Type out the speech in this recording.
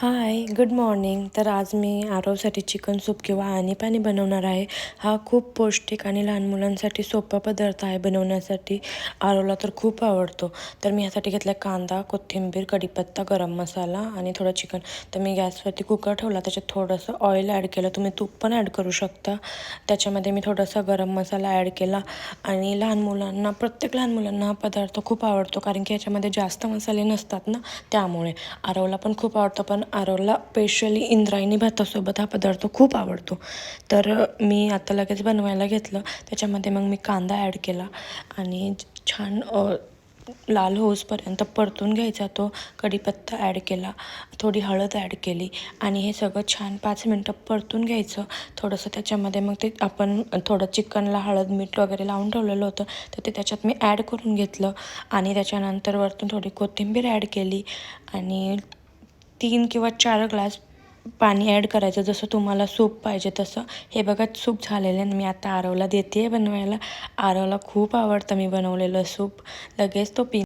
Hi good morning तर आज मी आरवसाठी chicken soup किंवा आणि पाणी बनवणार आहे. हा खूप पौष्टिक आणि लहान मुलांसाठी सोपा पदार्थ आहे बनवण्यासाठी. आरवला तर खूप आवडतो. तर मी यासाठी घेतला कांदा कोथिंबीर कढीपत्ता गरम मसाला आणि थोडं चिकन. तर मी गॅसवरती कुकर ठेवला. त्याच्यात थोडंसं ऑइल ॲड केलं. तुम्ही तूप पण ॲड करू शकता. त्याच्यामध्ये मी थोडासा गरम मसाला ॲड केला. आणि लहान मुलांना प्रत्येक लहान मुलांना हा पदार्थ खूप आवडतो. कारण की याच्यामध्ये जास्त मसाले नसतात ना त्यामुळे. आरवला पण खूप आवडतं. पण आरवला स्पेशली इंद्रायणी भातासोबत हा पदार्थ खूप आवडतो. तर मी आता लगेच बनवायला घेतलं. त्याच्यामध्ये मग मी कांदा ॲड केला आणि छान लाल होसपर्यंत परतून घ्यायचा तो कढीपत्ता ॲड केला थोडी हळद ॲड केली आणि हे सगळं छान पाच मिनटं परतून घ्यायचं. थोडंसं त्याच्यामध्ये मग ते आपण थोडं चिकनला हळद मीठ वगैरे लावून ठेवलेलं होतं तर ते त्याच्यात मी ॲड करून घेतलं आणि त्याच्यानंतर वरतून थोडी कोथिंबीर ॲड केली आणि तीन किंवा चार ग्लास पाणी ॲड करायचं. जसं तुम्हाला सूप पाहिजे तसं. हे बघा सूप झालेलं आहे. मी आता आरवला देते आहे बनवायला. आरवला खूप आवडतं मी बनवलेलं सूप. लगेच तो पि